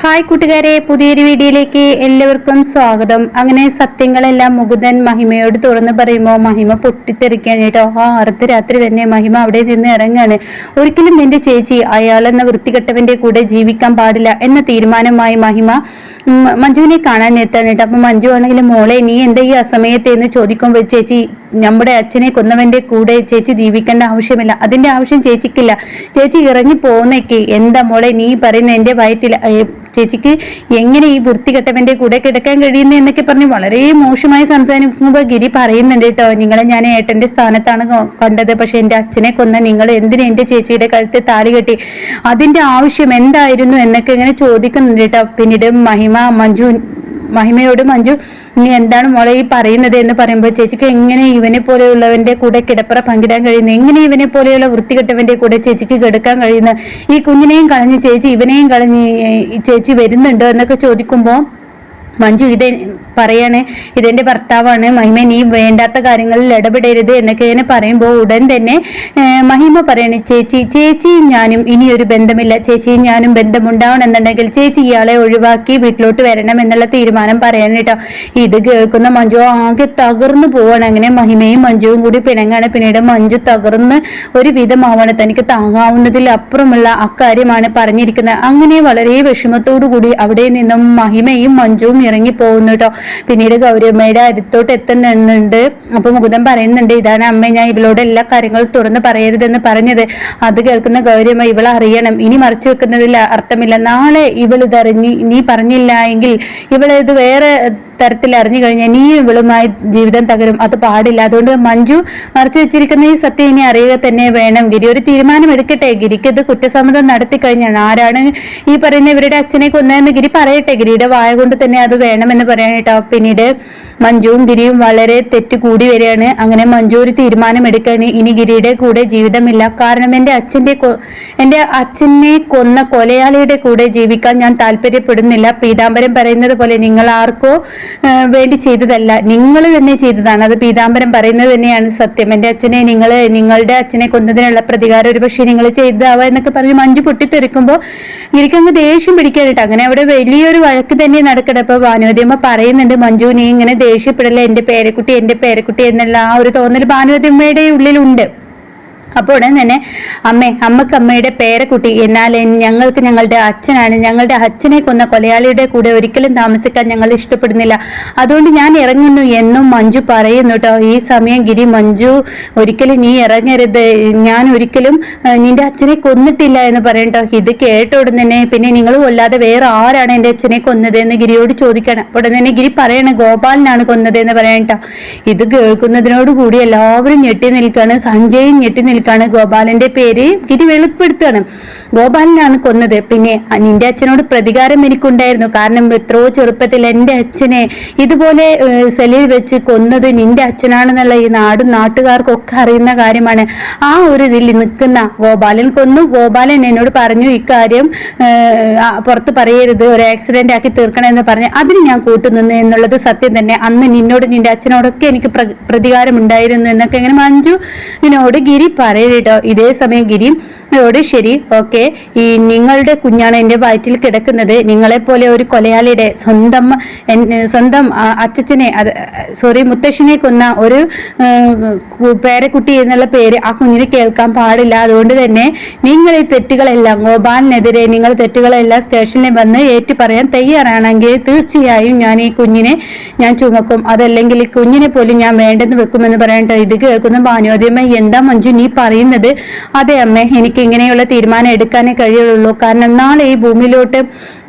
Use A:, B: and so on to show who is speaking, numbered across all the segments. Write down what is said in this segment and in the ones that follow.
A: Hi കൂട്ടുകാരെ പുതിയൊരു വീഡിയോയിലേക്ക് എല്ലാവർക്കും സ്വാഗതം. അങ്ങനെ സത്യങ്ങളെല്ലാം മുകുന്ദൻ മഹിമയോട് തുറന്നു പറയുമ്പോൾ മഹിമ പൊട്ടിത്തെറിക്കാണ് കേട്ടോ. ആ അർദ്ധരാത്രി തന്നെ മഹിമ അവിടെ നിന്ന് ഇറങ്ങാണ്. ഒരിക്കലും എന്റെ ചേച്ചി അയാളെന്ന വൃത്തികെട്ടവന്റെ കൂടെ ജീവിക്കാൻ പാടില്ല എന്ന തീരുമാനമായി മഹിമ മഞ്ജുവിനെ കാണാൻ എത്താണ് കേട്ടോ. അപ്പം മഞ്ജു ആണെങ്കിൽ മോളെ നീ എന്താ ഈ അസമയത്ത് എന്ന് ചോദിക്കുമ്പോൾ ചേച്ചി നമ്മുടെ അച്ഛനെ കൊന്നവന്റെ കൂടെ ചേച്ചി ജീവിക്കേണ്ട ആവശ്യമില്ല. അതിന്റെ ആവശ്യം ചേച്ചിക്കില്ല. ചേച്ചി ഇറങ്ങി പോകുന്നേക്ക് എന്താ മോളെ നീ പറയുന്ന എന്റെ വയറ്റിൽ ചേച്ചിക്ക് എങ്ങനെ ഈ വൃത്തികെട്ടവന്റെ കൂടെ കിടക്കാൻ കഴിയുന്നു? എന്നൊക്കെ പറഞ്ഞ് വളരെ മോശമായി സംസാരിക്കുമ്പോൾ ഗിരി പറയുന്നുണ്ട് കേട്ടോ നിങ്ങളെ ഞാൻ ഏട്ടന്റെ സ്ഥാനത്താണ് കണ്ടത്. പക്ഷെ എന്റെ അച്ഛനെ കൊന്ന നിങ്ങൾ എന്തിനു എന്റെ ചേച്ചിയുടെ കഴുത്തിൽ താലി കെട്ടി? അതിന്റെ ആവശ്യം എന്തായിരുന്നു? എന്നൊക്കെ ഇങ്ങനെ ചോദിക്കുന്നുണ്ട് കേട്ടോ പിന്നീട് മഹിമ മഞ്ജു മഹിമയോട് മഞ്ജു നീ എന്താണ് മോളെ ഈ പറയുന്നത്? എന്ന് പറയുമ്പോൾ ചേച്ചിക്ക് എങ്ങനെ ഇവനെ പോലെയുള്ളവന്റെ കൂടെ കിടപ്പറ പങ്കിടാൻ കഴിയുന്നു? എങ്ങനെ ഇവനെ പോലെയുള്ള വൃത്തികെട്ടവന്റെ കൂടെ ചേച്ചിക്ക് കിടക്കാൻ കഴിയുന്നു? ഈ കുഞ്ഞിനെയും കളഞ്ഞ് ചേച്ചി ഇവനെയും കളഞ്ഞ് ചേച്ചി വരുന്നുണ്ടോ എന്നൊക്കെ ചോദിക്കുമ്പോൾ മഞ്ജു ഇത് പറയാണ് ഇതെന്റെ ഭർത്താവാണ്. മഹിമ നീ വേണ്ടാത്ത കാര്യങ്ങളിൽ ഇടപെടരുത് എന്നൊക്കെ ഇങ്ങനെ പറയുമ്പോൾ ഉടൻ തന്നെ മഹിമ പറയാണ് ചേച്ചി ചേച്ചിയും ഞാനും ഇനി ഒരു ബന്ധമില്ല. ചേച്ചിയും ഞാനും ബന്ധമുണ്ടാവണമെന്നുണ്ടെങ്കിൽ ചേച്ചി ഇയാളെ ഒഴിവാക്കി വീട്ടിലോട്ട് വരണം എന്നുള്ള തീരുമാനം പറയാൻ കേട്ടോ. ഇത് കേൾക്കുന്ന മഞ്ജു ആകെ തകർന്നു പോവാണ്. അങ്ങനെ മഹിമയും മഞ്ജുവും കൂടി പിണങ്ങാണ്. പിന്നീട് മഞ്ജു തകർന്ന് ഒരു വിധമാവാണ് തനിക്ക് താങ്ങാവുന്നതിൽ അപ്പുറമുള്ള അക്കാര്യമാണ് പറഞ്ഞിരിക്കുന്നത്. അങ്ങനെ വളരെ വിഷമത്തോടു കൂടി അവിടെ നിന്നും മഹിമയും മഞ്ജുവും ഇറങ്ങി പോകുന്നു കേട്ടോ പിന്നീട് ഗൗരിയമ്മയുടെ അടുത്തോട്ട് എത്തുന്നുണ്ട്. അപ്പൊ മുകുന്ദൻ പറയുന്നുണ്ട് ഇതാണ് അമ്മ ഞാൻ ഇവളോട് എല്ലാ കാര്യങ്ങളും തുറന്ന് പറയരുതെന്ന് പറഞ്ഞത്. അത് കേൾക്കുന്ന ഗൗരിയമ്മ ഇവൾ അറിയണം. ഇനി മറച്ചു വെക്കുന്നതിൽ അർത്ഥമില്ല. നാളെ ഇവൾ ഇതറിഞ്ഞ് നീ പറഞ്ഞില്ല എങ്കിൽ ഇവളെ ഇത് വേറെ തരത്തിൽ അറിഞ്ഞു കഴിഞ്ഞാൽ നീ ഇവളുമായി ജീവിതം തകരും. അത് പാടില്ല. അതുകൊണ്ട് മഞ്ജു മറച്ചു വെച്ചിരിക്കുന്ന ഈ സത്യം ഇനി അറിയുക തന്നെ വേണം. ഗിരി ഒരു തീരുമാനം എടുക്കട്ടെ ഗിരിക്ക് ഇത് കുറ്റസമ്മതം നടത്തി കഴിഞ്ഞാണ്. ആരാണ് ഈ പറയുന്ന ഇവരുടെ അച്ഛനെ കൊന്നതെന്ന് ഗിരി പറയട്ടെ. ഗിരിയുടെ വായ കൊണ്ട് തന്നെ അത് വേണമെന്ന് പറയാൻ കേട്ടോ പിന്നീട് മഞ്ജുവും ഗിരിയും വളരെ തെറ്റ് കൂടി വരികയാണ്. അങ്ങനെ മഞ്ജു ഒരു തീരുമാനം എടുക്കുകയാണ് ഇനി ഗിരിയുടെ കൂടെ ജീവിതമില്ല. കാരണം എന്റെ അച്ഛന്റെ എന്റെ അച്ഛനെ കൊന്ന കൊലയാളിയുടെ കൂടെ ജീവിക്കാൻ ഞാൻ താല്പര്യപ്പെടുന്നില്ല. പീതാംബരം പറയുന്നത് പോലെ നിങ്ങൾ ആർക്കോ വേണ്ടി ചെയ്തതല്ല. നിങ്ങൾ തന്നെ ചെയ്തതാണ്. അത് പീതാംബരം പറയുന്നത് തന്നെയാണ് സത്യം. എന്റെ അച്ഛനെ നിങ്ങൾ നിങ്ങളുടെ അച്ഛനെ കൊന്നതിനുള്ള പ്രതികാരം ഒരു പക്ഷേ നിങ്ങൾ ചെയ്തതാവാ എന്നൊക്കെ പറഞ്ഞ് മഞ്ജു പൊട്ടിത്തെറിക്കുമ്പോൾ എനിക്കങ്ങ് ദേഷ്യം പിടിക്കാനായിട്ട് അങ്ങനെ അവിടെ വലിയൊരു വഴക്ക് തന്നെ നടക്കട്ടെ അപ്പൊ ഭാനുവതിയമ്മ പറയുന്നുണ്ട് മഞ്ജു നീ ഇങ്ങനെ ദേഷ്യപ്പെടല്ലേ? എന്റെ പേരക്കുട്ടി എന്റെ പേരക്കുട്ടി എന്നല്ല ആ ഒരു തോന്നൽ ഭാനുവതിയമ്മയുടെ ഉള്ളിലുണ്ട്. അപ്പോൾ ഉടൻ തന്നെ അമ്മേ അമ്മയ്ക്ക് അമ്മയുടെ പേരക്കുട്ടി എന്നാൽ ഞങ്ങൾക്ക് ഞങ്ങളുടെ അച്ഛനാണ്. ഞങ്ങളുടെ അച്ഛനെ കൊന്ന കൊലയാളിയുടെ കൂടെ ഒരിക്കലും താമസിക്കാൻ ഞങ്ങൾ ഇഷ്ടപ്പെടുന്നില്ല. അതുകൊണ്ട് ഞാൻ ഇറങ്ങുന്നു എന്നും മഞ്ജു പറയുന്നു കേട്ടോ ഈ സമയം ഗിരി മഞ്ജു ഒരിക്കലും നീ ഇറങ്ങരുത്. ഞാൻ ഒരിക്കലും നിന്റെ അച്ഛനെ കൊന്നിട്ടില്ല എന്ന് പറയട്ടോ ഇത് കേട്ട ഉടൻ തന്നെ പിന്നെ നിങ്ങൾ കൊല്ലാതെ വേറെ ആരാണ് എന്റെ അച്ഛനെ കൊന്നത് എന്ന് ഗിരിയോട് ചോദിക്കണം. ഉടൻ തന്നെ ഗിരി പറയണ ഗോപാലിനാണ് കൊന്നത് എന്ന് പറയട്ടോ ഇത് കേൾക്കുന്നതിനോട് കൂടി എല്ലാവരും ഞെട്ടി നിൽക്കുകയാണ് സഞ്ജയും ഞെട്ടി നിൽക്കാണ് ഗോപാലന്റെ പേര്. ഗിരി വെളിപ്പെടുത്തുകയാണ്. ഗോപാലനാണ് കൊന്നത്. പിന്നെ നിന്റെ അച്ഛനോട് പ്രതികാരം എനിക്കുണ്ടായിരുന്നു. കാരണം എത്രയോ ചെറുപ്പത്തിൽ എന്റെ അച്ഛനെ ഇതുപോലെ സെലിൽ വെച്ച് കൊന്നത് നിന്റെ അച്ഛനാണെന്നുള്ള ഈ നാടും നാട്ടുകാർക്കൊക്കെ അറിയുന്ന കാര്യമാണ്. ആ ഒരു ഇതിൽ നിൽക്കുന്ന ഗോപാലൻ കൊന്നു. ഗോപാലൻ എന്നോട് പറഞ്ഞു ഇക്കാര്യം പുറത്ത് പറയരുത്. ഒരു ആക്സിഡന്റ് ആക്കി തീർക്കണം എന്ന് പറഞ്ഞു അതിന് ഞാൻ കൂട്ടുനിന്നു എന്നുള്ളത് സത്യം തന്നെ. അന്ന് നിന്നോട് നിന്റെ അച്ഛനോടൊക്കെ എനിക്ക് പ്രതികാരം ഉണ്ടായിരുന്നു എന്നൊക്കെ ഇങ്ങനെ മഞ്ജു ഇതിനോട് ഗിരി പറയട്ടോ ഇതേ സമയം ഗിരി ോട് ശരി ഓക്കെ. ഈ നിങ്ങളുടെ കുഞ്ഞാണ് എന്റെ വയറ്റിൽ കിടക്കുന്നത്. നിങ്ങളെപ്പോലെ ഒരു കൊലയാളിയുടെ സ്വന്തം സ്വന്തം അത് സോറി മുത്തശ്ശനെ കൊന്ന ഒരു പേരക്കുട്ടി എന്നുള്ള പേര് ആ കുഞ്ഞിന് കേൾക്കാൻ പാടില്ല. അതുകൊണ്ട് തന്നെ നിങ്ങൾ ഈ തെറ്റുകളെല്ലാം ഗോപാലിനെതിരെ നിങ്ങൾ തെറ്റുകളെല്ലാം സ്റ്റേഷനിൽ വന്ന് ഏറ്റു പറയാൻ തയ്യാറാണെങ്കിൽ തീർച്ചയായും ഞാൻ ഈ കുഞ്ഞിനെ ഞാൻ ചുമക്കും. അതല്ലെങ്കിൽ ഈ കുഞ്ഞിനെ പോലും ഞാൻ വേണ്ടെന്ന് വെക്കുമെന്ന് പറയട്ടെ ഇത് കേൾക്കുന്ന ഭാനുവതിയമ്മ എന്താ മഞ്ജു നീ പറയുന്നത്? അതെ അമ്മേ എനിക്ക് ഇങ്ങനെയുള്ള തീരുമാനം എടുക്കാനേ കഴിയുള്ളൂ. കാരണം നാളെ ഈ ഭൂമിയിലോട്ട്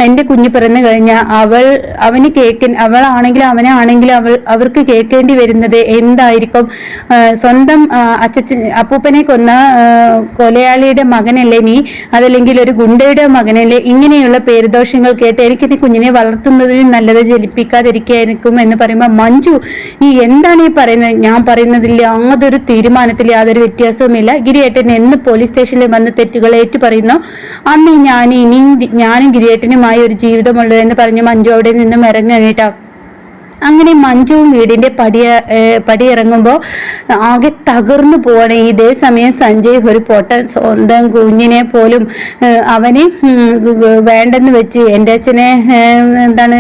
A: എന്റെ കുഞ്ഞ് പിറന്നു കഴിഞ്ഞാൽ അവൾ അവന് കേക്ക് അവളാണെങ്കിലും അവനാണെങ്കിലും അവൾ അവർക്ക് കേൾക്കേണ്ടി വരുന്നത് എന്തായിരിക്കും? സ്വന്തം അച്ഛച്ച അപ്പൂപ്പനെ കൊന്ന കൊലയാളിയുടെ മകനല്ലേ നീ? അതല്ലെങ്കിൽ ഒരു ഗുണ്ടയുടെ മകനല്ലേ? ഇങ്ങനെയുള്ള പേരുദോഷങ്ങൾ കേട്ട് എനിക്ക് ഈ കുഞ്ഞിനെ വളർത്തുന്നതിന് നല്ലത് ജലിപ്പിക്കാതിരിക്കായിരിക്കും എന്ന് പറയുമ്പോൾ മഞ്ജു നീ എന്താണ് ഈ പറയുന്നത്? ഞാൻ പറയുന്നതിൽ യാതൊരു തീരുമാനത്തിൽ യാതൊരു വ്യത്യാസവുമില്ല. ഗിരിയേട്ടൻ എന്ന് പോലീസ് സ്റ്റേഷനിൽ വന്ന് തെറ്റുകൾ ഏറ്റു പറയുന്നു. അന്ന് ഞാൻ ഇനിയും ഞാനും ഗിരിയേട്ടനുമായി ഒരു ജീവിതമുള്ളൂ എന്ന് പറഞ്ഞ് മഞ്ജു അവിടെ നിന്നും ഇറങ്ങണിട്ടോ. അങ്ങനെ മഞ്ജുവും വീടിന്റെ പടി പടിയിറങ്ങുമ്പോൾ ആകെ തകർന്നു പോവാണ്. ഇതേ സമയം സഞ്ജയ് ഒരു പൊട്ടൻ സ്വന്തം കുഞ്ഞിനെ പോലും അവന് വേണ്ടെന്ന് വെച്ച് എന്റെ അച്ഛനെ എന്താണ്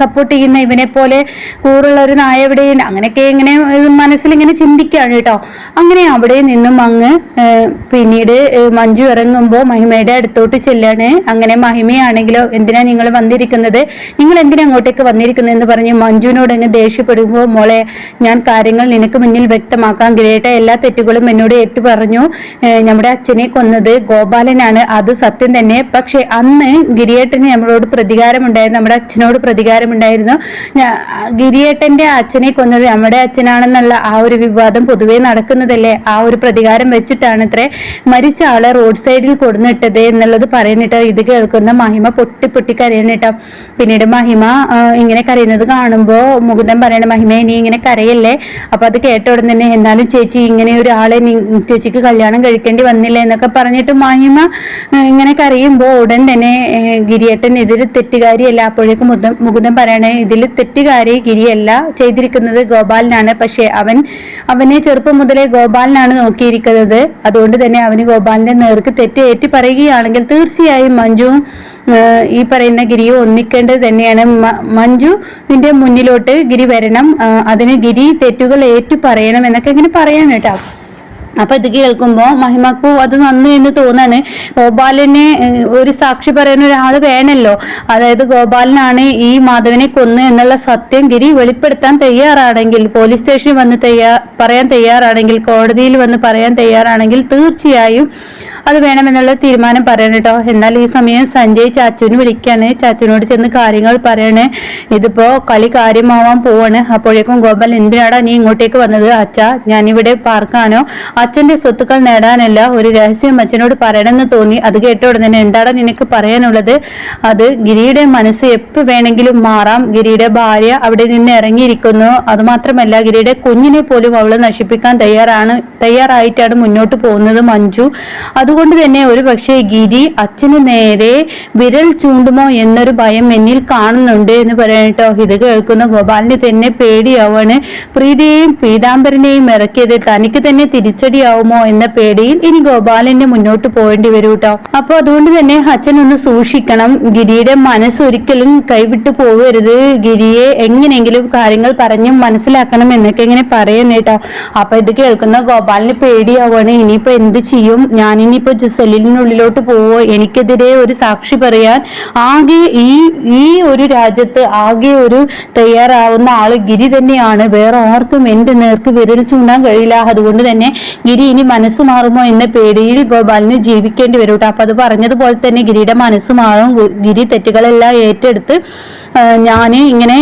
A: സപ്പോർട്ട് ചെയ്യുന്ന ഇവനെ പോലെ കൂറുള്ള ഒരു നായ എവിടെയുണ്ട്? അങ്ങനെയൊക്കെ ഇങ്ങനെ മനസ്സിൽ ഇങ്ങനെ ചിന്തിക്കുകയാണ് കേട്ടോ. അങ്ങനെ അവിടെ നിന്നും അങ്ങ് പിന്നീട് മഞ്ജു ഇറങ്ങുമ്പോൾ മഹിമയുടെ അടുത്തോട്ട് ചെല്ലാണ്. അങ്ങനെ മഹിമയാണെങ്കിലോ എന്തിനാ നിങ്ങൾ വന്നിരിക്കുന്നത്? നിങ്ങൾ എന്തിനാ അങ്ങോട്ടേക്ക് വന്നിരിക്കുന്നത് എന്ന് പറഞ്ഞ് മഞ്ജുവിനോട് അങ്ങ് ദേഷ്യപ്പെടുമ്പോൾ മോളെ ഞാൻ കാര്യങ്ങൾ നിനക്ക് മുന്നിൽ വ്യക്തമാക്കാൻ ഗ്രേട്ട എല്ലാ തെറ്റുകളും എന്നോട് ഏറ്റു പറഞ്ഞു. നമ്മുടെ അച്ഛനെ കൊന്നത് ഗോപാലനാണ്. അത് സത്യം തന്നെ. പക്ഷെ അന്ന് ഗിരിയേട്ടന് നമ്മളോട് പ്രതികാരമുണ്ടായിരുന്നു. നമ്മുടെ അച്ഛനോട് പ്രതികാരമുണ്ടായിരുന്നു. ഞാ- ഗിരിയേട്ടന്റെ അച്ഛനെ കൊന്നത് നമ്മുടെ അച്ഛനാണെന്നുള്ള ആ ഒരു വിവാദം പൊതുവേ നടക്കുന്നതല്ലേ? ആ ഒരു പ്രതികാരം വെച്ചിട്ടാണ് ഇത്രേ മരിച്ച ആളെ റോഡ് സൈഡിൽ കൊടുന്നിട്ടത് എന്നുള്ളത് പറയുന്നിട്ടോ? ഇത് കേൾക്കുന്ന മഹിമ പൊട്ടി പൊട്ടി കരയണിട്ടോ പിന്നീട് മഹിമ ഇങ്ങനെ കരയുന്നത് കാണുമ്പോൾ മുകുന്ദൻ പറയണ മഹിമ ഇനി ഇങ്ങനെ കരയല്ലേ? അപ്പൊ അത് കേട്ട ഉടൻ തന്നെ എന്നാലും ചേച്ചി ഇങ്ങനെ ഒരാളെ ചേച്ചിക്ക് കല്യാണം കഴിക്കേണ്ടി വന്നില്ല? എന്നൊക്കെ പറഞ്ഞിട്ട് മഹിമ ഇങ്ങനെ കരയുമ്പോൾ ഉടൻ തന്നെ ഗിരിയേട്ടൻ എതിര് തെറ്റുകാരിയല്ല. അപ്പോഴേക്കും മുകുന്ദൻ പറയണേ ഇതിൽ തെറ്റുകാരി ഗിരിയല്ല ചെയ്തിരിക്കുന്നത് ഗോപാലനാണ്. പക്ഷെ അവൻ അവനെ ചെറുപ്പം മുതലേ ഗോപാലനാണ് നോക്കിയിരിക്കുന്നത്. അതുകൊണ്ട് തന്നെ അവന് ഗോപാലിന്റെ നേർക്ക് തെറ്റ് ഏറ്റി പറയുകയാണെങ്കിൽ തീർച്ചയായും മഞ്ജുവും ഈ പറയുന്ന ഗിരിയും ഒന്നിക്കേണ്ടത് തന്നെയാണ്. മഞ്ജു മഞ്ജുവിന്റെ മുന്നിലോട്ട് ഗിരി വരണം. അതിന് ഗിരി തെറ്റുകൾ ഏറ്റു പറയണം എന്നൊക്കെ ഇങ്ങനെ പറയാൻ കേട്ടോ. അപ്പൊ ഇത് കേൾക്കുമ്പോ മഹിമക്കു അത് നന്ദി എന്ന് തോന്നാണ്. ഗോപാലിനെ ഒരു സാക്ഷി പറയുന്ന ഒരാൾ വേണല്ലോ അതായത് ഗോപാലനാണ് ഈ മാധവനെ കൊന്നു എന്നുള്ള സത്യം ഗിരി വെളിപ്പെടുത്താൻ തയ്യാറാണെങ്കിൽ പോലീസ് സ്റ്റേഷനിൽ വന്ന് തയ്യാ പറയാൻ തയ്യാറാണെങ്കിൽ കോടതിയിൽ വന്ന് പറയാൻ തയ്യാറാണെങ്കിൽ തീർച്ചയായും അത് വേണമെന്നുള്ള തീരുമാനം പറയണം കേട്ടോ എന്നാൽ ഈ സമയം സഞ്ജയ് ചാച്ചുവിന് വിളിക്കാണ്. ചാച്ചുവിനോട് ചെന്ന് കാര്യങ്ങൾ പറയണേ. ഇതിപ്പോ കളി കാര്യമാവാൻ പോവാണ്. അപ്പോഴേക്കും ഗോപാൽ എന്തിനാടാ നീ ഇങ്ങോട്ടേക്ക് വന്നത്? അച്ഛ ഇവിടെ പാർക്കാനോ? അച്ഛന്റെ സ്വത്തുക്കൾ നേടാനല്ല ഒരു രഹസ്യം അച്ഛനോട് പറയണമെന്ന് തോന്നി. അത് കേട്ട ഉടനെ എന്താടാ നിനക്ക് പറയാനുള്ളത്? അത് ഗിരിയുടെ മനസ്സ് എപ്പോ വേണമെങ്കിലും മാറാം. ഗിരിയുടെ ഭാര്യ അവിടെ നിന്ന് ഇറങ്ങിയിരിക്കുന്നു. അതുമാത്രമല്ല ഗിരിയുടെ കുഞ്ഞിനെ പോലും അവൾ നശിപ്പിക്കാൻ തയ്യാറാണ് തയ്യാറായിട്ടാണ് മുന്നോട്ട് പോകുന്നത് മഞ്ജു. അതുകൊണ്ട് തന്നെ ഒരു പക്ഷേ ഗിരി അച്ഛന് നേരെ വിരൽ ചൂണ്ടുമോ എന്നൊരു ഭയം എന്നിൽ കാണുന്നുണ്ട് എന്ന് പറയട്ടോ ഇത് കേൾക്കുന്ന ഗോപാലിന് തന്നെ പേടിയാവാണ്. പ്രീതിയെയും പീതാംബരനെയും ഇറക്കിയത് തനിക്ക് തന്നെ തിരിച്ചടിയാവുമോ എന്ന പേടിയിൽ ഇനി ഗോപാലിന്റെ മുന്നോട്ട് പോകേണ്ടി വരും കേട്ടോ. അപ്പൊ അതുകൊണ്ട് തന്നെ അച്ഛൻ ഒന്ന് സൂക്ഷിക്കണം. ഗിരിയുടെ മനസ്സ് ഒരിക്കലും കൈവിട്ടു പോവരുത്. ഗിരിയെ എങ്ങനെയെങ്കിലും കാര്യങ്ങൾ പറഞ്ഞ് മനസ്സിലാക്കണം എന്നൊക്കെ ഇങ്ങനെ പറയുന്നേട്ടോ അപ്പൊ ഇത് കേൾക്കുന്ന ഗോപാലിന് പേടിയാവാണ്. ഇനിയിപ്പോ എന്ത് ചെയ്യും? ഞാനിനിയിപ്പോ സെല്ലിനുള്ളിലോട്ട് പോവോ? എനിക്കെതിരെ ഒരു സാക്ഷി പറയാൻ ആകെ ഈ ഈ ഒരു രാജ്യത്ത് ആകെ ഒരു തയ്യാറാവുന്ന ആൾ ഗിരി തന്നെയാണ്. വേറെ ആർക്കും എന്റെ നേർക്ക് വിരൽ ചൂണ്ടാൻ കഴിയില്ല. അതുകൊണ്ട് തന്നെ ഗിരി ഇനി മനസ്സ് മാറുമോ എന്ന പേടിയിൽ ഗോപാലിന് ജീവിക്കേണ്ടി വരും കേട്ടോ. അപ്പം അത് പറഞ്ഞതുപോലെ തന്നെ ഗിരിയുടെ മനസ്സ് മാറും. ഗിരി തെറ്റുകളെല്ലാം ഏറ്റെടുത്ത് ഞാൻ ഇങ്ങനെ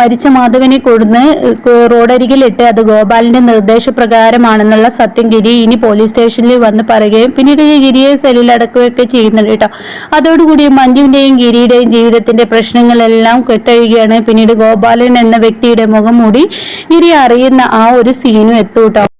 A: മരിച്ച മാധവനെ കൊടുന്ന് റോഡരികിലിട്ട് അത് ഗോപാലിന്റെ നിർദ്ദേശപ്രകാരമാണെന്നുള്ള സത്യം ഗിരി ഇനി പോലീസ് സ്റ്റേഷനിൽ വന്ന് പറയുകയും പിന്നീട് ഗിരിയെ സെല്ലിൽ അടക്കുകയൊക്കെ ചെയ്യുന്നുണ്ട് കേട്ടോ. അതോടുകൂടി മഞ്ജുവിന്റെയും ഗിരിയുടെയും ജീവിതത്തിന്റെ പ്രശ്നങ്ങളെല്ലാം കെട്ടഴുകയാണ് പിന്നീട് ഗോപാലൻ എന്ന വ്യക്തിയുടെ മുഖം മൂടി ഗിരി അറിയുന്ന ആ ഒരു സീനും എത്തൂട്ടോ